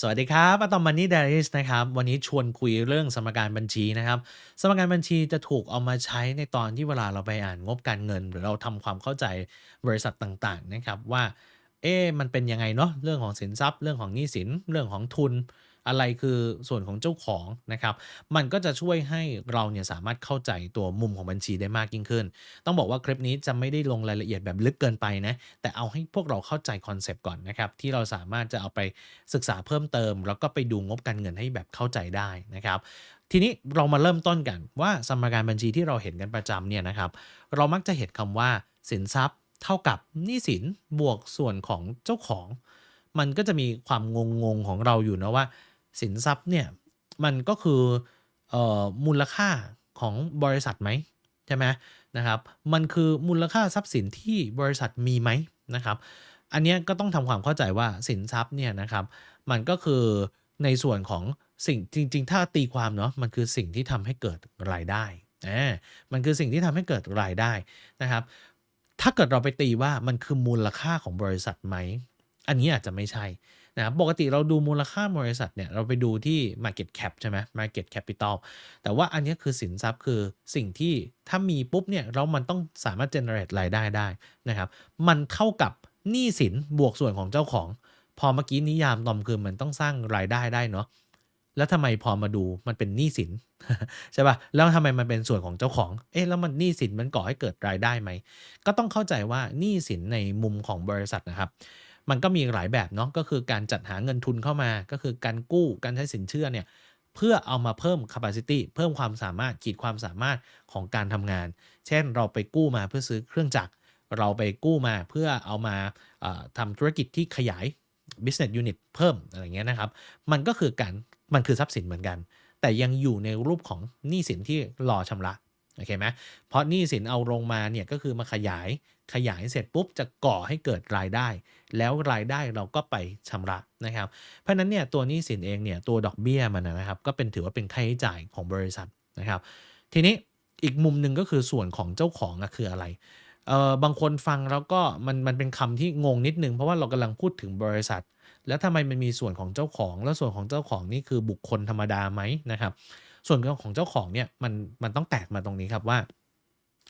สวัสดีครับอะตอมมันนี่เดลิสนะครับ วันนี้ชวนคุยเรื่องสมการบัญชีนะครับ สมการบัญชีจะถูกเอามาใช้ในตอนที่เวลาเราไปอ่านงบการเงิน หรือเราทำความเข้าใจบริษัทต่างๆนะครับว่า เอ๊มันเป็นยังไงเนาะเรื่องของสินทรัพย์ เรื่องของหนี้สิน เรื่องของทุน อะไรคือส่วนของเจ้าของนะครับ มันก็จะช่วยให้เราเนี่ยสามารถเข้าใจตัวมุมของบัญชีได้มากยิ่งขึ้น ต้องบอกว่าคลิปนี้จะไม่ได้ลงรายละเอียดแบบลึกเกินไปนะ แต่เอาให้พวกเราเข้าใจคอนเซปต์ก่อนนะครับ ที่เราสามารถจะเอาไปศึกษาเพิ่มเติม แล้วก็ไปดูงบการเงินให้แบบเข้าใจได้นะครับทีนี้เรามาเริ่มต้นกันว่าสมการบัญชีที่เราเห็นกันประจำเนี่ยนะครับ เรามักจะเห็นคำว่าสินทรัพย์ เท่ากับหนี้สินบวกส่วนของเจ้าของ มันก็จะมีความงงๆของเราอยู่นะว่า สินทรัพย์เนี่ยมันก็คือออมูลค่าของบริษัทไหมใช่ไหมนะครับมันคือมูลค่าทรัพย์สินที่บริษัทมีไหมนะครับ อันนี้ก็ต้องทำความเข้าใจว่าสินทรัพย์เนี่ยนะครับ มันก็คือในส่วนของสิ่งจริง ๆ ถ้าตีความเนาะมันคือสิ่งที่ทำให้เกิดรายได้อ่ามันคือสิ่งที่ทำให้เกิดรายได้นะครับ ถ้าเกิดเราไปตีว่ามันคือมูลค่าของบริษัทไหม อันนี้อาจจะไม่ใช่ นะปกติเราดูมูลค่าบริษัทเนี่ยเราไปดูที่ Market Cap ใช่ไหม Market Capital แต่ว่าอันนี้คือสินทรัพย์คือสิ่งที่ถ้ามีปุ๊บเนี่ยเรามันต้องสามารถ generate รายได้ได้นะครับ มันเท่ากับหนี้สินบวกส่วนของเจ้าของ พอเมื่อกี้นิยามตอมคือมันต้องสร้างรายได้ได้เนาะแล้วทำไมพอมาดูมันเป็นหนี้สินใช่ป่ะแล้วทำไมมันเป็นส่วนของเจ้าของ เอ๊ะแล้วมันหนี้สินมันก่อให้เกิดรายได้ไหม ก็ต้องเข้าใจว่าหนี้สินในมุมของบริษัทนะครับ มันก็มีหลายแบบเนาะก็คือการจัดหาเงินทุนเข้ามา ก็คือการกู้การใช้สินเชื่อเนี่ยเพื่อเอามาเพิ่ม capacity เพิ่มความสามารถขีดความสามารถของการทำงาน เช่นเราไปกู้มาเพื่อซื้อเครื่องจักรเราไปกู้มาเพื่อเอามาทำธุรกิจที่ขยาย business unit เพิ่มอะไรเงี้ยนะครับ มันก็คือการมันคือทรัพย์สินเหมือนกัน แต่ยังอยู่ในรูปของหนี้สินที่รอชำระ โอเคไหมเพราะหนี้สินเอาลงมาเนี่ยก็คือมาขยายขยายเสร็จปุ๊บจะก่อให้เกิดรายได้ แล้วรายได้เราก็ไปชำระนะครับ เพราะนั้นเนี่ยตัวหนี้สินเองเนี่ยตัวดอกเบี้ยมันนะครับก็เป็นถือว่าเป็นค่าใช้จ่ายของบริษัทนะครับ ทีนี้อีกมุมหนึ่งก็คือส่วนของเจ้าของอคืออะไรเอ่อบางคนฟังแล้วก็มันมันเป็นคำที่งงนิดนึง เพราะว่าเรากำลังพูดถึงบริษัท แล้วทำไมมันมีส่วนของเจ้าของ แล้วส่วนของเจ้าของนี่คือบุคคลธรรมดาไหมนะครับ ส่วนของเจ้าของเนี่ยมันมันต้องแตกมาตรงนี้ครับว่า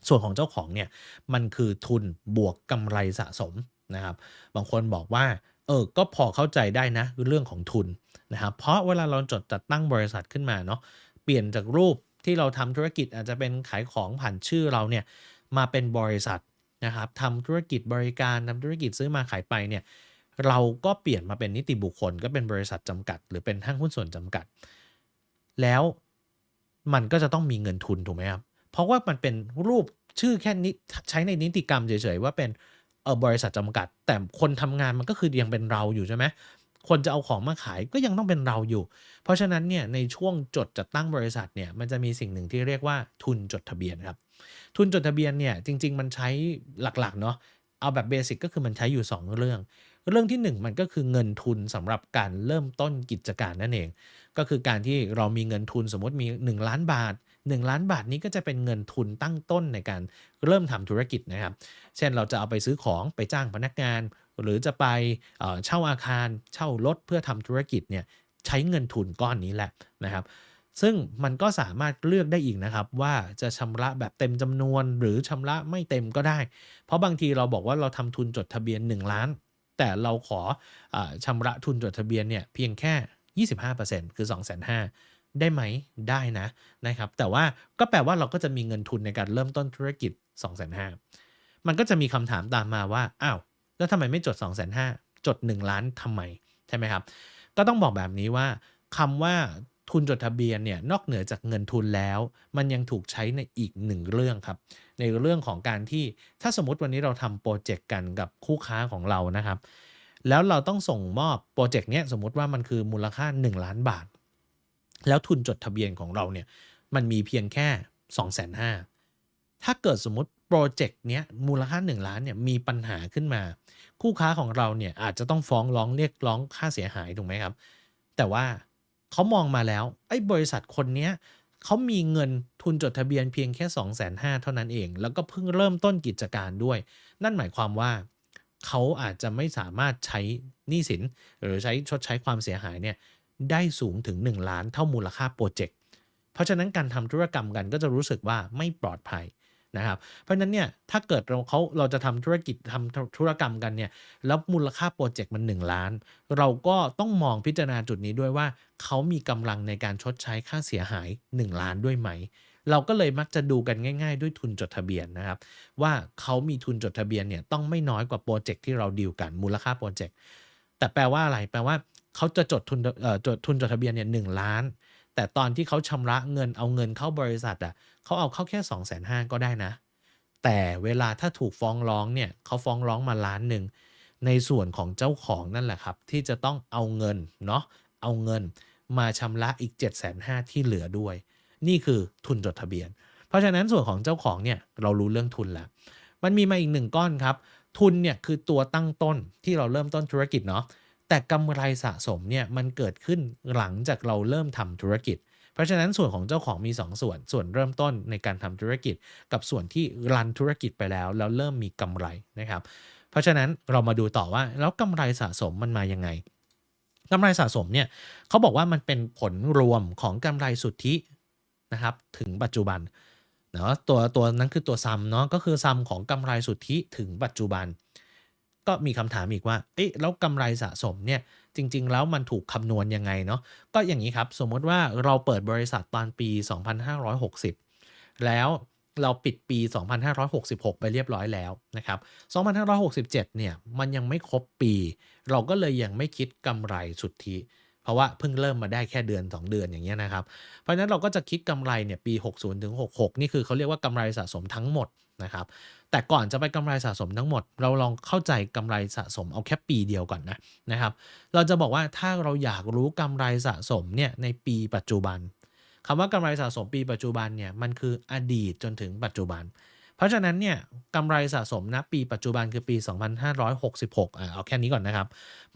ส่วนของเจ้าของเนี่ยมันคือทุนบวกกำไรสะสมนะครับ บางคนบอกว่าเออก็พอเข้าใจได้นะเรื่องของทุนนะครับเพราะเวลาเราจดจัดตั้งบริษัทขึ้นมาเนาะเปลี่ยนจากรูปที่เราทำธุรกิจอาจจะเป็นขายของผ่านชื่อเราเนี่ยมาเป็นบริษัทนะครับทำธุรกิจบริการทำธุรกิจซื้อมาขายไปเนี่ยเราก็เปลี่ยนมาเป็นนิติบุคคล ก็เป็นบริษัทจำกัด หรือเป็นห้างหุ้นส่วนจำกัด แล้ว มันก็จะต้องมีเงินทุนถูกไหมครับ เพราะว่ามันเป็นรูปชื่อแค่นี้ใช้ในนิติกรรมเฉยๆว่าเป็นเออบริษัทจำกัด แต่คนทำงานมันก็คือยังเป็นเราอยู่ใช่ไหมคนจะเอาของมาขายก็ยังต้องเป็นเราอยู่ เพราะฉะนั้นเนี่ยในช่วงจดจัดตั้งบริษัทเนี่ยมันจะมีสิ่งหนึ่งที่เรียกว่าทุนจดทะเบียนครับ ทุนจดทะเบียนเนี่ยจริง ๆ มันใช้หลักๆเนาะเอาแบบเบสิกก็คือมันใช้อยู่ 2 เรื่อง เรื่องที่ 1 มันก็คือเงินทุนสำหรับการเริ่มต้นกิจการนั่นเอง ก็คือการที่เรามีเงินทุนสมมติมี 1 ล้านบาท 1 ล้านบาทนี้ก็จะเป็นเงินทุนตั้งต้นในการเริ่มทำธุรกิจนะครับ เช่นเราจะเอาไปซื้อของไปจ้างพนักงาน หรือจะไปเช่าอาคาร เช่ารถเพื่อทำธุรกิจเนี่ยใช้เงินทุนก้อนนี้แหละนะครับซึ่งมันก็สามารถเลือกได้อีกนะครับ ว่าจะชำระแบบเต็มจำนวนหรือชำระไม่เต็มก็ได้ เพราะบางทีเราบอกว่าเราทำทุนจดทะเบียน 1 ล้าน แต่เราขออชำระทุนจดทะเบียนเนี่ยเพียงแค่ 25%คือ 2 5 0 0 0ได้ไหมได้นะนะครับ แต่ว่าก็แปลว่าเราก็จะมีเงินทุนในการเริ่มต้นธุรกิจ 2 5 0 0 0มันก็จะมีคำถามตามมาว่าอ้าวแล้วทำไมไม่จด 2 5 0 0 0จด 1 ล้านทำไมใช่ไหมครับ ก็ต้องบอกแบบนี้ว่าคำว่าทุนจดทะเบียนเนี่ยนอกเหนือจากเงินทุนแล้ว มันยังถูกใช้ในอีกหนึ่งเรื่องครับ ในเรื่องของการที่ถ้าสมมติวันนี้เราทำโปรเจกต์กันกับคู่ค้าของเรานะครับ แล้วเราต้องส่งมอบโปรเจกต์เนี้ยสมมติว่ามันคือมูลค่า 1 ล้านบาท แล้วทุนจดทะเบียนของเราเนี่ยมันมีเพียงแค่2 5 0 0 0 0ถ้าเกิดสมมติโปรเจกต์เนี้ยมูลค่า 1 ล้านเนี่ยมีปัญหาขึ้นมา คู่ค้าของเราเนี่ยอาจจะต้องฟ้องร้องเรียกร้องค่าเสียหายถูกไหมครับ แต่ว่าเขามองมาแล้วไอ้บริษัทคนเนี้ย เขามีเงินทุนจดทะเบียนเพียงแค่ 2 5 0 0 0เท่านั้นเอง แล้วก็เพิ่งเริ่มต้นกิจการด้วย นั่นหมายความว่า เขาอาจจะไม่สามารถใช้หนี้สิน หรือใช้ชดใช้ความเสียหายเนี่ยได้สูงถึง 1 ล้านเท่ามูลค่าโปรเจกต์เพราะฉะนั้นการทำธุรกรรมกันก็จะรู้สึกว่าไม่ปลอดภัย นะครับ เพราะฉะนั้นเนี่ยถ้าเกิดเราเขาเราจะทำธุรกิจทำธุรกรรมกันเนี่ยแล้วมูลค่าโปรเจกต์มัน 1 ล้าน เราก็ต้องมองพิจารณาจุดนี้ด้วยว่า เขามีกำลังในการชดใช้ค่าเสียหาย 1 ล้านด้วยไหม เราก็เลยมักจะดูกันง่าย ๆ ด้วยทุนจดทะเบียนนะครับ ว่าเขามีทุนจดทะเบียนเนี่ยต้องไม่น้อยกว่าโปรเจกต์ที่เราดีลกันมูลค่าโปรเจกต์แต่แปลว่าอะไรแปลว่าเขาจะจดทุนเอ่อจดทุนจดทะเบียนเนี่ยหล้านแต่ตอนที่เขาชำระเงินเอาเงินเข้าบริษัทอะ เขาเอาเข้าแค่2องแสนห้าก็ได้นะ แต่เวลาถ้าถูกฟ้องร้องเนี่ยเขาฟ้องร้องมาล้านหนึ่งในส่วนของเจ้าของนั่นแหละครับ ที่จะต้องเอาเงินเนาะเอาเงินมาชำระอีก7จ็ดแสนห้าที่เหลือด้วย นี่คือทุนจดทะเบียน เพราะฉะนั้นส่วนของเจ้าของเนี่ยเรารู้เรื่องทุนแล้ว มันมีมาอีกหนึ่งก้อนครับ ทุนเนี่ยคือตัวตั้งต้นที่เราเริ่มต้นธุรกิจเนาะแต่กำไรสะสมเนี่ยมันเกิดขึ้นหลังจากเราเริ่มทำธุรกิจ เพราะฉะนั้นส่วนของเจ้าของมี 2 ส่วน ส่วนเริ่มต้นในการทำธุรกิจ กับส่วนที่รันธุรกิจไปแล้ว แล้วเริ่มมีกำไรนะครับ เพราะฉะนั้นเรามาดูต่อว่าแล้วกำไรสะสมมันมายังไงกำไรสะสมเนี่ยเขาบอกว่ามันเป็นผลรวมของกำไรสุทธินะครับถึงปัจจุบันเนาะตัวตัวนั้นคือตัวซัมเนาะก็คือซัมของกำไรสุทธิถึงปัจจุบัน ก็มีคำถามอีกว่าเอ๊ะแล้วกำไรสะสมเนี่ย จริง ๆ แล้วมันถูกคำนวณยังไงเนาะก็อย่างนี้ครับสมมติว่าเราเปิดบริษัทตอนปี 2560 แล้วเราปิดปี 2566 ไปเรียบร้อยแล้วนะครับ 2567 เนี่ย มันยังไม่ครบปี เราก็เลยยังไม่คิดกำไรสุทธิ ราะว่าเพิ่งเริ่มมาได้แค่เดือน 2 เดือนอย่างเงี้ยนะครับ เพราะฉะนั้นเราก็จะคิดกำไรเนี่ยปี 60ถึง66 นี่คือเขาเรียกว่ากำไรสะสมทั้งหมดนะครับ แต่ก่อนจะไปกำไรสะสมทั้งหมด เราลองเข้าใจกำไรสะสมเอาแค่ปีเดียวก่อนนะนะครับ เราจะบอกว่าถ้าเราอยากรู้กำไรสะสมเนี่ยในปีปัจจุบันคำว่ากำไรสะสมปีปัจจุบันเนี่ยมันคืออดีตจนถึงปัจจุบัน เพราะฉะนั้นเนี่ยกำไรสะสมณปีปัจจุบันคือปี 2566อ่าเอาแค่นี้ก่อนนะครับ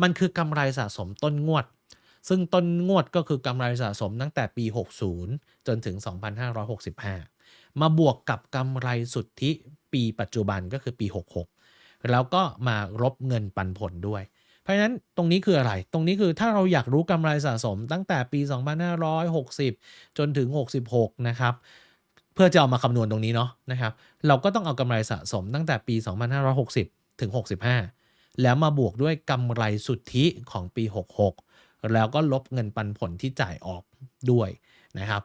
มันคือกำไรสะสมต้นงวด ซึ่งต้นงวดก็คือกำไรสะสมตั้งแต่ปี 60 จนถึง 2565 มาบวกกับกำไรสุทธิปีปัจจุบันก็คือปี 66 แล้วก็มารบเงินปันผลด้วย เพราะฉะนั้นตรงนี้คืออะไร ตรงนี้คือถ้าเราอยากรู้กำไรสะสมตั้งแต่ปี 2560 จนถึง 66 นะครับเพื่อจะเอามาคำนวณตรงนี้เนาะนะครับ เราก็ต้องเอากำไรสะสมตั้งแต่ปี 2560 ถึง 65 แล้วมาบวกด้วยกำไรสุทธิของปี 66 แล้วก็ลบเงินปันผลที่จ่ายออกด้วยนะครับ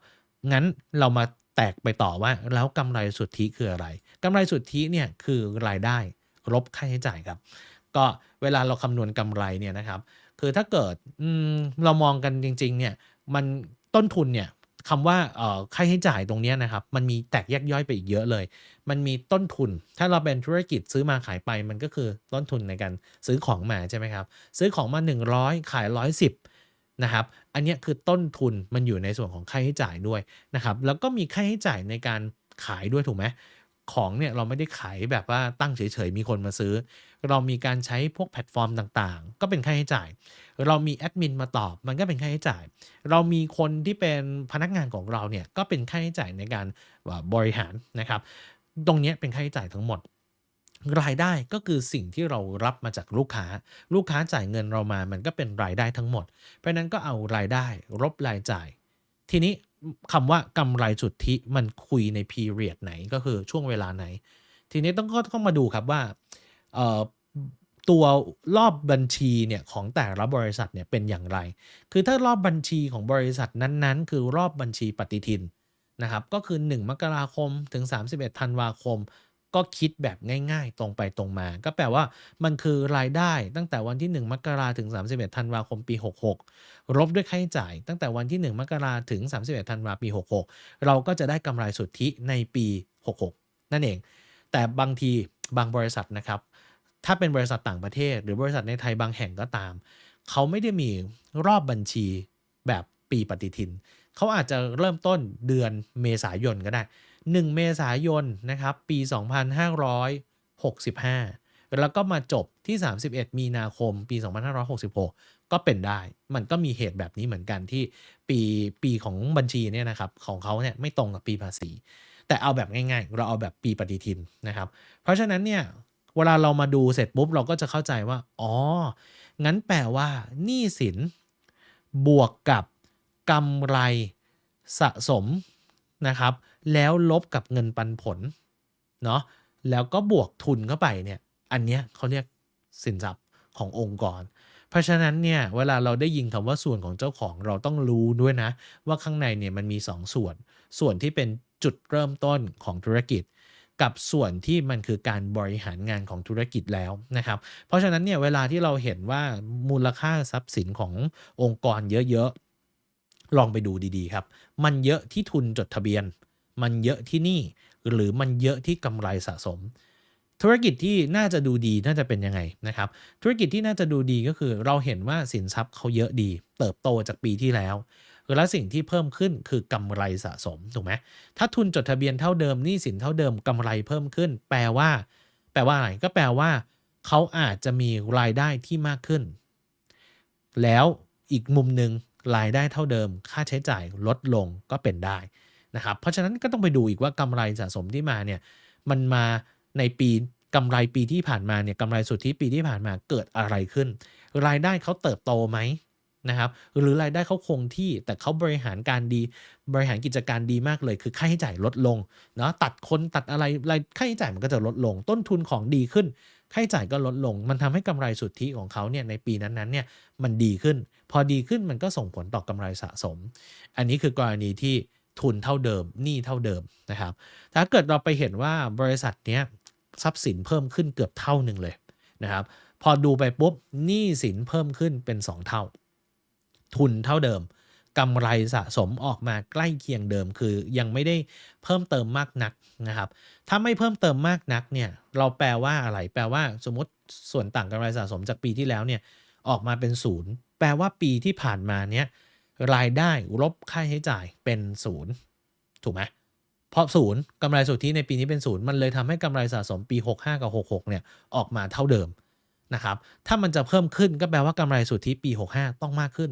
งั้นเรามาแตกไปต่อว่าแล้วกำไรสุทธิคืออะไรกำไรสุทธิเนี่ยคือรายได้ลบค่าใช้จ่ายครับ ก็เวลาเราคำนวณกำไรเนี่ยนะครับ คือถ้าเกิดเรามองกันจริงๆเนี่ยมันต้นทุนเนี่ย คำว่าค่าใช้จ่ายตรงนี้นะครับ มันมีแตกแยกย่อยไปอีกเยอะเลย มันมีต้นทุน ถ้าเราเป็นธุรกิจซื้อมาขายไป มันก็คือต้นทุนในการซื้อของมาใช่ไหมครับ ซื้อของมา 100 ขาย 110นะครับ อันนี้คือต้นทุนมันอยู่ในส่วนของค่าใช้จ่ายด้วยนะครับ แล้วก็มีค่าใช้จ่ายในการขายด้วยถูกไหม ของเนี่ยเราไม่ได้ขายแบบว่าตั้งเฉยๆ มีคนมาซื้อ เรามีการใช้พวกแพลตฟอร์มต่างๆ ก็เป็นค่าใช้จ่าย เรามีแอดมินมาตอบมันก็เป็นค่าใช้จ่าย เรามีคนที่เป็นพนักงานของเราเนี่ยก็เป็นค่าใช้จ่ายในการบริหารนะครับ ตรงนี้เป็นค่าใช้จ่ายทั้งหมดรายได้ก็คือสิ่งที่เรารับมาจากลูกค้า ลูกค้าจ่ายเงินเรามามันก็เป็นรายได้ทั้งหมด เพราะนั้นก็เอารายได้ลบรายจ่าย ทีนี้ คำว่ากำไรสุทธิมันคุยใน period ไหนก็คือช่วงเวลาไหน ทีนี้ต้องก็ต้องมาดูครับว่าตัวรอบบัญชีเนี่ยของแต่ละบริษัทเนี่ยเป็นอย่างไร คือถ้ารอบบัญชีของบริษัทนั้นๆ คือรอบบัญชีปฏิทินนะครับ ก็คือ 1 มกราคมถึง 31ธันวาคม ก็คิดแบบง่ายๆ ตรงไปตรงมา ก็แปลว่ามันคือรายได้ตั้งแต่วันที่ 1 มกราถึง 31 ธันวาคมปี 66ลบด้วยค่าใช้จ่าย ตั้งแต่วันที่ 1 มกราถึง 31 ธันวาปี 66 เราก็จะได้กำไรสุทธิในปี 66 นั่นเอง แต่บางทีบางบริษัทนะครับ ถ้าเป็นบริษัทต่างประเทศ หรือบริษัทในไทยบางแห่งก็ตาม เขาไม่ได้มีรอบบัญชีแบบปีปฏิทิน เขาอาจจะเริ่มต้นเดือนเมษายนก็ได้ 1 เมษายนนะครับปี 2565 แล้วก็มาจบที่ 31 มีนาคมปี 2566 ก็เป็นได้ มันก็มีเหตุแบบนี้เหมือนกันที่ปีปีของบัญชีเนี่ยนะครับของเขาเนี่ยไม่ตรงกับปีภาษี แต่เอาแบบง่ายๆ เราเอาแบบปีปฏิทินนะครับ เพราะฉะนั้นเนี่ยเวลาเรามาดูเสร็จปุ๊บเราก็จะเข้าใจว่า อ๋อ งั้นแปลว่าหนี้สินบวกกับกำไรสะสมนะครับ แล้วลบกับเงินปันผลเนาะแล้วก็บวกทุนเข้าไปเนี่ยอันเนี้ยเขาเรียกสินทรัพย์ขององค์กร เพราะฉะนั้นเนี่ยเวลาเราได้ยินคำว่าส่วนของเจ้าของเราต้องรู้ด้วยนะ ว่าข้างในเนี่ยมันมี2ส่วน ส่วนที่เป็นจุดเริ่มต้นของธุรกิจ กับส่วนที่มันคือการบริหารงานของธุรกิจแล้วนะครับ เพราะฉะนั้นเนี่ยเวลาที่เราเห็นว่ามูลค่าทรัพย์สินขององค์กรเยอะๆลองไปดูดีๆครับ มันเยอะที่ทุนจดทะเบียน มันเยอะที่นี่ หรือมันเยอะที่กำไรสะสม ธุรกิจที่น่าจะดูดีน่าจะเป็นยังไงนะครับ ธุรกิจที่น่าจะดูดีก็คือ เราเห็นว่าสินทรัพย์เขาเยอะดี เติบโตจากปีที่แล้วและสิ่งที่เพิ่มขึ้นคือกำไรสะสมถูกไหมถ้าทุนจดทะเบียนเท่าเดิมหนี้สินเท่าเดิมกำไรเพิ่มขึ้น แปลว่า แปลว่าอะไรก็แปลว่า เขาอาจจะมีรายได้ที่มากขึ้น แล้วอีกมุมหนึ่งรายได้เท่าเดิม ค่าใช้จ่ายลดลงก็เป็นได้ นะครับเพราะฉะนั้นก็ต้องไปดูอีกว่ากำไรสะสมที่มาเนี่ยมันมาในปีกำไรปีที่ผ่านมาเนี่ยกำไรสุทธิปีที่ผ่านมาเกิดอะไรขึ้น รายได้เขาเติบโตไหมนะครับหรือรายได้เขาคงที่แต่เขาบริหารการดีบริหารกิจการดีมากเลย คือค่าใช้จ่ายลดลงเนาะตัดคนตัดอะไรรายค่าใช้จ่ายมันก็จะลดลง ต้นทุนของดีขึ้น ค่าใช้จ่ายก็ลดลง มันทำให้กำไรสุทธิของเขาเนี่ยในปีนั้นๆเนี่ยมันดีขึ้น พอดีขึ้นมันก็ส่งผลต่อกำไรสะสม อันนี้คือกรณีที่ ทุนเท่าเดิมหนี้เท่าเดิมนะครับถ้าเกิดเราไปเห็นว่าบริษัทเนี้ยทรัพย์สินเพิ่มขึ้นเกือบเท่าหนึ่งเลยนะครับ พอดูไปปุ๊บหนี้สินเพิ่มขึ้นเป็น 2 เท่า ทุนเท่าเดิมกำไรสะสมออกมาใกล้เคียงเดิมคือยังไม่ได้เพิ่มเติมมากนักนะครับ ถ้าไม่เพิ่มเติมมากนักเนี่ยเราแปลว่าอะไร แปลว่าสมมติส่วนต่างกำไรสะสมจากปีที่แล้วเนี่ยออกมาเป็นศูนย์แปลว่าปีที่ผ่านมาเนี่ย รายได้ลบค่าใช้จ่ายเป็นศูนย์ถูกไหมเพราะศูนย์กำไรสุทธิในปีนี้เป็นศูนย์มันเลยทำให้กำไรสะสมปี 65 กับ 66 เนี่ยออกมาเท่าเดิมนะครับถ้ามันจะเพิ่มขึ้นก็แปลว่ากำไรสุทธิปี 65 ต้องมากขึ้น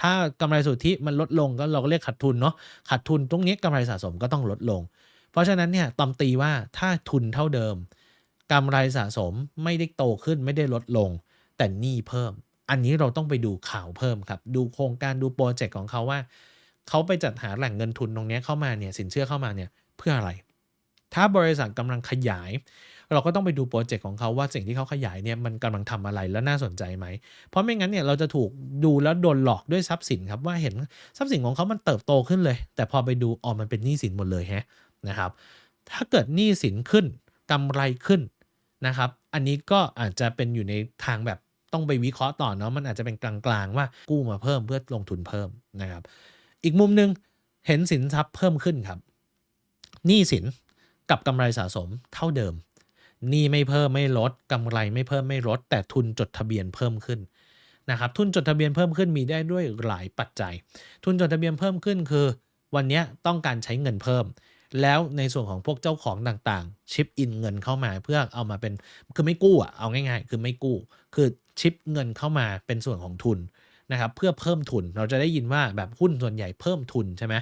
ถ้ากำไรสุทธิมันลดลงก็เราก็เรียกขาดทุนเนาะขาดทุนตรงนี้กำไรสะสมก็ต้องลดลง เพราะฉะนั้นเนี่ยตอมตีว่าถ้าทุนเท่าเดิมกำไรสะสมไม่ได้โตขึ้นไม่ได้ลดลง แต่หนี้เพิ่ม อันนี้เราต้องไปดูข่าวเพิ่มครับ ดูโครงการดูโปรเจกต์ของเขาว่า เขาไปจัดหาแหล่งเงินทุนตรงนี้เข้ามาเนี่ยสินเชื่อเข้ามาเนี่ยเพื่ออะไร ถ้าบริษัทกำลังขยาย เราก็ต้องไปดูโปรเจกต์ของเขาว่าสิ่งที่เขาขยายเนี่ยมันกำลังทำอะไรแล้วน่าสนใจไหม เพราะไม่งั้นเนี่ยเราจะถูกดูแล้วโดนหลอกด้วยทรัพย์สินครับว่าเห็นทรัพย์สินของเขามันเติบโตขึ้นเลย แต่พอไปดูอ๋อมันเป็นหนี้สินหมดเลยฮะนะครับ ถ้าเกิดหนี้สินขึ้นกำไรขึ้นนะครับ อันนี้ก็อาจจะเป็นอยู่ในทางแบบ ต้องไปวิเคราะห์ต่อเนาะมันอาจจะเป็นกลางๆ ว่ากู้มาเพิ่มเพื่อลงทุนเพิ่มนะครับ อีกมุมหนึ่งเห็นสินทรัพย์เพิ่มขึ้นครับหนี้สินกับกำไรสะสมเท่าเดิมหนี้ไม่เพิ่มไม่ลดกำไรไม่เพิ่มไม่ลด แต่ทุนจดทะเบียนเพิ่มขึ้นนะครับทุนจดทะเบียนเพิ่มขึ้นมีได้ด้วยหลายปัจจัย ทุนจดทะเบียนเพิ่มขึ้นคือ วันนี้ต้องการใช้เงินเพิ่ม แล้วในส่วนของพวกเจ้าของต่างๆ ชิปอินเงินเข้ามาเพื่อเอามาเป็นคือไม่กู้อะเอาง่ายๆ คือไม่กู้ คือ ชิปเงินเข้ามาเป็นส่วนของทุนนะครับเพื่อเพิ่มทุนเราจะได้ยินว่าแบบหุ้นส่วนใหญ่เพิ่มทุนใช่ไหม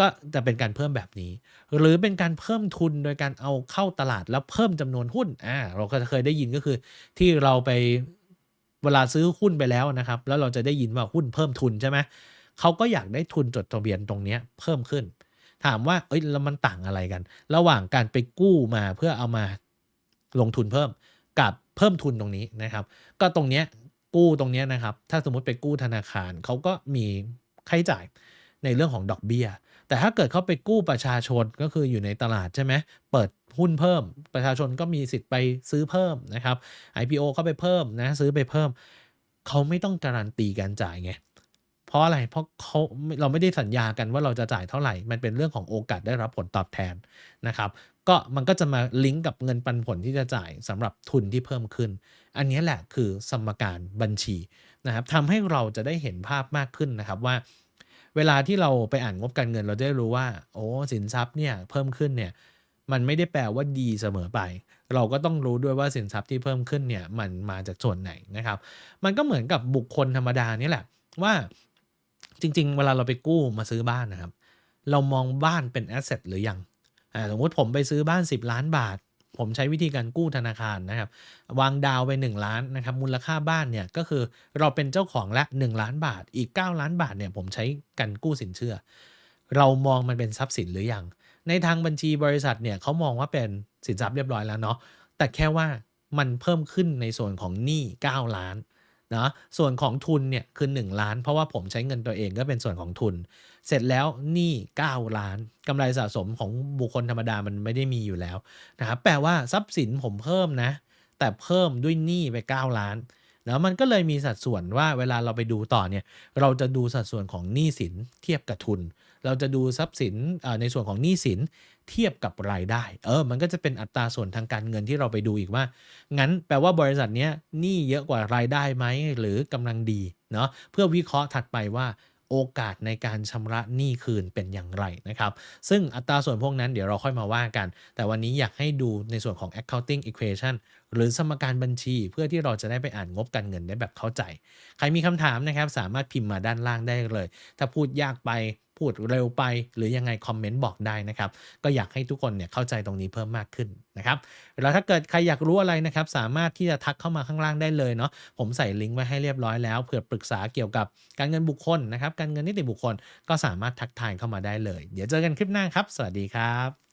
ก็จะเป็นการเพิ่มแบบนี้ หรือเป็นการเพิ่มทุนโดยการเอาเข้าตลาดแล้วเพิ่มจำนวนหุ้นอ่าเราก็เคยได้ยินก็คือ ที่เราไปเวลาซื้อหุ้นไปแล้วนะครับ แล้วเราจะได้ยินว่าหุ้นเพิ่มทุนใช่ไหมเขาก็อยากได้ทุนจดทะเบียนตรงนี้เพิ่มขึ้น ถามว่าเอ้ยแล้วมันต่างอะไรกัน ระหว่างการไปกู้มาเพื่อเอามาลงทุนเพิ่มกับ เพิ่มทุนตรงนี้นะครับ ก็ตรงเนี้ยกู้ตรงเนี้ยนะครับ ถ้าสมมติไปกู้ธนาคารเขาก็มีค่าใช้จ่ายในเรื่องของดอกเบี้ย แต่ถ้าเกิดเขาไปกู้ประชาชนก็คืออยู่ในตลาดใช่ไหมเปิดหุ้นเพิ่ม ประชาชนก็มีสิทธิ์ไปซื้อเพิ่มนะครับ IPO เข้าไปเพิ่มนะซื้อไปเพิ่มเขาไม่ต้องการันตีการจ่ายไงเพราะอะไรเพราะเขาเราไม่ได้สัญญากันว่าเราจะจ่ายเท่าไหร่ มันเป็นเรื่องของโอกาสได้รับผลตอบแทนนะครับ ก็มันก็จะมาลิงก์กับเงินปันผลที่จะจ่ายสำหรับทุนที่เพิ่มขึ้น อันนี้แหละคือสมการบัญชีนะครับทำให้เราจะได้เห็นภาพมากขึ้นนะครับว่า เวลาที่เราไปอ่านงบการเงินเราจะได้รู้ว่า โอ้สินทรัพย์เนี่ยเพิ่มขึ้นเนี่ยมันไม่ได้แปลว่าดีเสมอไป เราก็ต้องรู้ด้วยว่าสินทรัพย์ที่เพิ่มขึ้นเนี่ยมันมาจากส่วนไหนนะครับ มันก็เหมือนกับบุคคลธรรมดานี่แหละว่าจริง ๆ เวลาเราไปกู้มาซื้อบ้านนะครับ เรามองบ้านเป็นแอสเซทหรือยัง สมมติผมไปซื้อบ้าน 10 ล้านบาท ผมใช้วิธีการกู้ธนาคารนะครับ วางดาวน์ไป 1 ล้านนะครับมูลค่าบ้านเนี่ยก็คือเราเป็นเจ้าของล้ว1ล้านบาทอีก 9 ล้านบาทเนี่ยผมใช้การกู้สินเชื่อ เรามองมันเป็นทรัพย์สินหรือยังในทางบัญชีบริษัทเนี่ยเขามองว่าเป็นสินทรัพย์เรียบร้อยแล้วเนาะแต่แค่ว่ามันเพิ่มขึ้นในส่วนของหนี้ 9 ล้านเนาะส่วนของทุนเนี่ยคือ 1 ล้าน เพราะว่าผมใช้เงินตัวเองก็เป็นส่วนของทุน เสร็จแล้วหนี้9ล้านกำไรสะสมของบุคคลธรรมดามันไม่ได้มีอยู่แล้วนะครับแปลว่าทรัพย์สินผมเพิ่มนะ แต่เพิ่มด้วยหนี้ไป 9 ล้านนะมันก็เลยมีสัดส่วนว่าเวลาเราไปดูต่อเนี่ยเราจะดูสัดส่วนของหนี้สินเทียบกับทุน เราจะดูทรัพย์สินในส่วนของหนี้สินเทียบกับรายได้ เออ มันก็จะเป็นอัตราส่วนทางการเงินที่เราไปดูอีกว่า งั้นแปลว่าบริษัทเนี้ยหนี้เยอะกว่ารายได้ไหมหรือกำลังดีเนาะเพื่อวิเคราะห์ถัดไปว่า โอกาสในการชำระหนี้คืนเป็นอย่างไรนะครับ ซึ่งอัตราส่วนพวกนั้นเดี๋ยวเราค่อยมาว่ากัน แต่วันนี้อยากให้ดูในส่วนของ accounting equation หรือสมการบัญชีเพื่อที่เราจะได้ไปอ่านงบการเงินได้แบบเข้าใจ ใครมีคำถามนะครับ สามารถพิมพ์มาด้านล่างได้เลย ถ้าพูดยากไปพูดเร็วไป หรือยังไงคอมเมนต์บอกได้นะครับ ก็อยากให้ทุกคนเนี่ยเข้าใจตรงนี้เพิ่มมากขึ้นนะครับแล้วถ้าเกิดใครอยากรู้อะไรนะครับ สามารถที่จะทักเข้ามาข้างล่างได้เลยเนาะผมใส่ลิงก์ไว้ให้เรียบร้อยแล้วเผื่อปรึกษาเกี่ยวกับการเงินบุคคลนะครับ การเงินนิติบุคคลก็สามารถทักทายเข้ามาได้เลย เดี๋ยวเจอกันคลิปหน้าครับ สวัสดีครับ